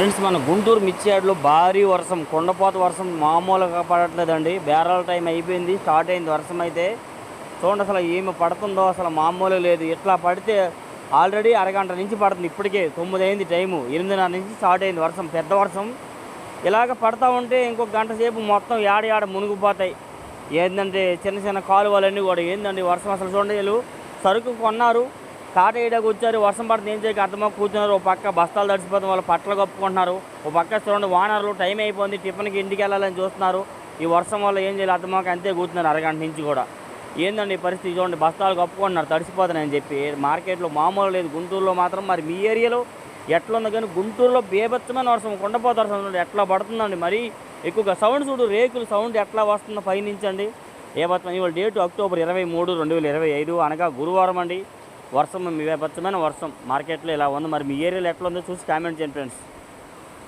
Friends మన గుంటూరు మిర్చియాడలో భారీ వర్షం కొండపోత వర్షం మామూలుగా పడట్లేదండి బేరాల టైం అయిపోయింది స్టార్ట్ అయింది వర్షం అయితే. చూడండి అసలు ఏమి పడుతుందో అసలు మామూలు లేదు. ఇట్లా పడితే ఆల్రెడీ అరగంట నుంచి పడుతుంది ఇప్పటికే. తొమ్మిది అయింది టైము ఎనిమిదిన్నర నుంచి స్టార్ట్ అయింది వర్షం పెద్ద వర్షం. ఇలాగ పడతా ఉంటే ఇంకొక గంట సేపు మొత్తం యాడ యాడ మునిగిపోతాయి. ఏంటంటే చిన్న చిన్న కాలువలన్నీ కూడా. ఏందండి వర్షం అసలు చూడండి వీళ్ళు? సరుకు కొన్నారు. కాట వేయడానికి వచ్చారు వర్షం పడితే ఏం చేయక అర్థమో కూర్చున్నారు ఒక పక్క బస్తాలు తడిచిపోతాం వాళ్ళు పట్టలు కప్పుకుంటున్నారు. ఒక పక్క చూడండి వానర్లు టైం అయిపోయింది టిఫిన్కి ఇంటికి వెళ్ళాలని చూస్తున్నారు. ఈ వర్షం వల్ల ఏం చేయాలి అర్థమాక అంతే కూర్చున్నారు అరగంట నుంచి కూడా. ఏందండి పరిస్థితి చూడండి బస్తాలు కప్పుకుంటున్నారు తడిసిపోతున్నాయని చెప్పి. మార్కెట్లో మామూలు లేదు గుంటూరులో మాత్రం మరి మీ ఏరియాలో ఎట్లా ఉంది కానీ గుంటూరులో బేభత్సమైన వర్షం కొండపోత వర్షం ఎట్లా పడుతుందండి. మరి ఎక్కువగా సౌండ్ చూడు రేకులు సౌండ్ ఎట్లా వస్తుందో పైనుంచండి. బేభత్సం ఇవాళ డేటు అక్టోబర్ ఇరవై మూడు రెండు వేల ఇరవై ఐదు అనగా గురువారం అండి. వర్షం మీ వర్షం. మార్కెట్లో ఇలా ఉంది. మరి మీ ఏరియాలో ఎట్లా ఉందో చూసి కామెంట్ చేయండి ఫ్రెండ్స్.